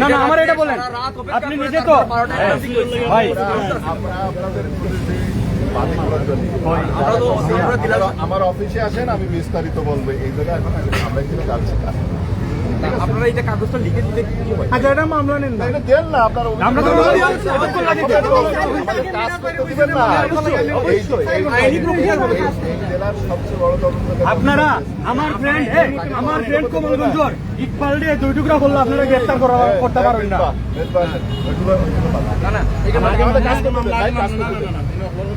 না? না আমার এটা বলেন। আপনি নিজে তো ভাই। আমরা অফিসে আসেন আমি বিস্তারিত বলব। এই জায়গায় এখন আমরা কিন্তু যাচ্ছি। না আপনারা এই কাগজটা লিখে দিতে কি হয় আচ্ছা এটা মামলা নেন না এটা দেন না আপনার আমরা তো লাগে কাজ করতে দিবেন না এই তো আইনি প্রক্রিয়ার মধ্যে। জেলার সবচেয়ে বড় আপনারা আমার ফ্রেন্ড আমার ফ্রেন্ড কোমলগঞ্জর ইকবাল দিয়ে দুই টুকরা করলে আপনারা গ্রেফতার করা করতে পারবেন না না না কাজ করতে দেন কাজ করতে দেন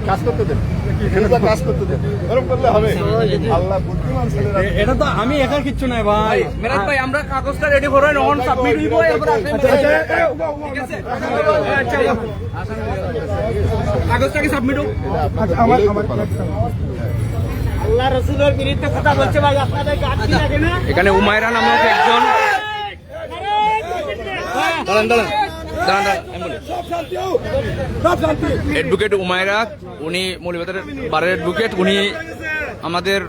কাজ করতে দেন এখানে যা কাজ করতে দেন এরকম করলে হবে আল্লাহ বুদ্ধিমান এটা তো আমি একার কিচ্ছু নাই ভাই মেরাজ ভাই আমরা কাগজটা রেডি করে অন সাবমিট এরপর আচ্ছা কাগজটা কি সাবমিট হোক। আচ্ছা আমার আমার আল্লাহ রসুলের বিরুদ্ধে কথা বলছে ভাই আপনাদের গাছ লাগে না? এখানে উমায়রা নামক একজন দাঁড়ান দাঁড়ান। অ্যাডভোকেট উমায়রা উনি মৌলিবাদের বারের অ্যাডভোকেট উনি আমাদের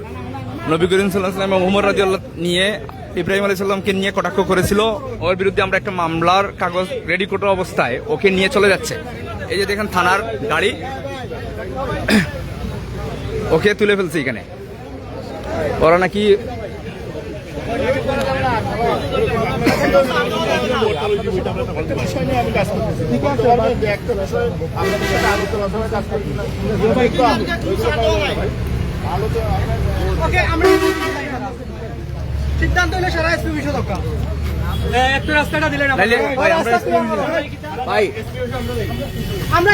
নবী করিম সাল্লাহাম এবং উমর রাজি আল্লাহ নিয়ে ইব্রাহিম আলী সাল্লামকে নিয়ে কটাক্ষ করেছিল। ওর বিরুদ্ধে আমরা একটা মামলার কাগজ রেডি করা অবস্থায় ওকে নিয়ে চলে যাচ্ছে। এই যে দেখেন থানার গাড়ি। ওকে তুলে ফেলছে এখানে। ওরা নাকি একটা বিষয় আপনাদের সাথে আলোচনার সময় কাজ করতেছি আলোচনা ওকে আমরা সিদ্ধান্ত হলে সারা এসপি বিষয় দরকার একটু রাস্তাটা দিলেন আমাদের। নাইলে- ভাই, আমরা ভাই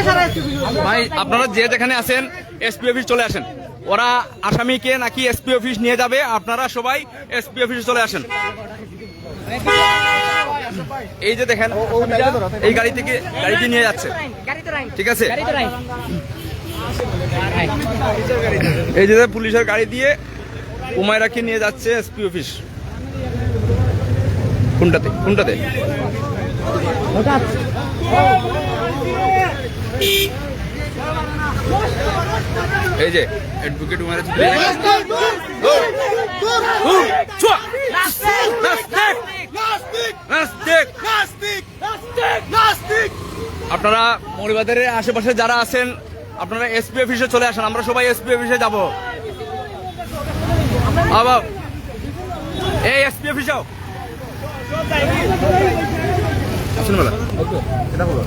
সারা ভাই আপনারা যে যেখানে আছেন এসপি অফিস চলে আসেন। ওরা আসামিকে নাকি এসপি অফিস নিয়ে যাবে আপনারা সবাই এসপি অফিসে চলে আসেন। এই যে দেখেন এই গাড়ি থেকে গাড়িটি নিয়ে যাচ্ছে। ঠিক আছে? এই যে পুলিশের গাড়ি দিয়ে উমায়রাকে নিয়ে যাচ্ছে এসপি অফিস। কোনটাতে? কোনটাতে? এই যে অ্যাডভোকেট উমায়রা আপনারা মৌলিবাজারের আশেপাশে যারা আছেন, আপনারা এসপি অফিসে চলে আসেন, আমরা সবাই এসপি অফিসে যাব। এই এসপি অফিসেও আসুন বলা। এটা হলো